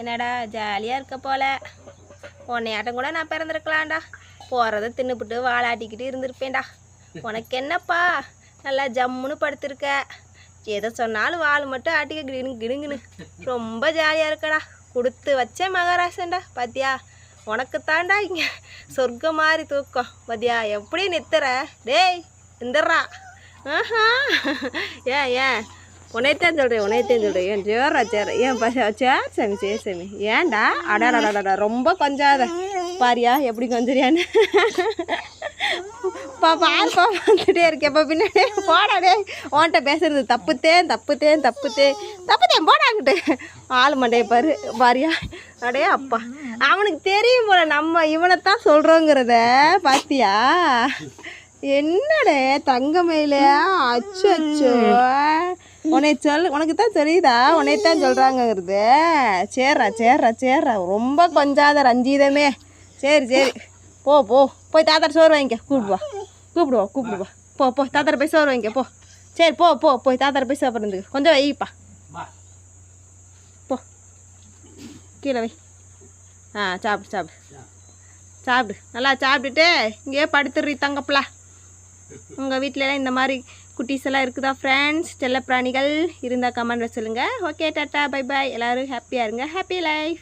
என்னடா ஜாலியாக இருக்க போல. உன்னையாட்டம் கூட நான் பிறந்திருக்கலாம்டா. போகிறத தின்னுபிட்டு வாழாட்டிக்கிட்டு இருந்திருப்பேன்டா. உனக்கு என்னப்பா? நல்லா ஜம்முன்னு படுத்திருக்க. எதை சொன்னாலும் வால் மட்டும் ஆட்டிக்க கிடுங்கு கிடுங்குன்னு ரொம்ப ஜாலியாக இருக்கடா. கொடுத்து வச்சேன் மகாராசன்டா பாத்தியா? உனக்கு தாண்டா இங்கே சொர்க்கம் மாதிரி தூக்கம். பாத்தியா? எப்படி நித்துற. டேய் இந்தர்றா ஆஹா. ஏன் ஏன்? உன்னைத்தான் சொல்கிறேன் உன்னைத்தான் சொல்கிறேன் ஏன் ஜோரா சேர ஏன் பச சேர் சாமி சேர் சாமி. ஏன்டா? அடாடாடாடா ரொம்ப கொஞ்சாத. பாரியா எப்படி கொஞ்சறியான்னு? பா பால் வந்துட்டே இருக்கேன் இப்போ பின்னாடி போடாடே உன்கிட்ட பேசுறது தப்புத்தேன் தப்புத்தேன் தப்புத்தேன். தப்புத்தேன் போடாங்கிட்டு ஆள் மண்டைய பாரு பாரியா. அடே அப்பா. அவனுக்கு தெரியும் போல நம்ம இவனைத்தான் சொல்கிறோங்கிறத பாத்தியா? என்னடே தங்கமையில? அச்சு அச்சோ உன்னை சொல் உனக்கு தான் தெரியுதா? உன்னை தான் சொல்கிறாங்கங்கிறது சேர்றா சேர்றா சேர்றா. ரொம்ப கொஞ்சாத ரஞ்சிதமே. சரி சரி. போ போ. போய் தாத்தாட்ட சோறு வாங்கிக்க. கூப்பிடுவா கூப்பிடுவா கூப்பிடுவா போ போ. தாத்தாட்ட போய் சோறு வாங்கிக்க. போ. சரி போ போ. போய் தாத்தாட்ட போய் சாப்பிட்றதுக்கு கொஞ்சம் வைப்பா. போ. கீழே வை. ஆ சாப்பிடு சாப்பிடு. சாப்பிடு. நல்லா சாப்பிட்டுட்டு இங்கேயே படுத்துடுறி தங்கப்பலா. உங்கள் வீட்டிலலாம் இந்த மாதிரி குட்டீஸ் எல்லாம் இருக்குதா ஃப்ரெண்ட்ஸ் செல்ல பிராணிகள் இருந்தால் கமெண்டில் சொல்லுங்கள் ஓகே டாட்டா பை பாய் எல்லோரும் ஹாப்பியாக இருங்க. Happy life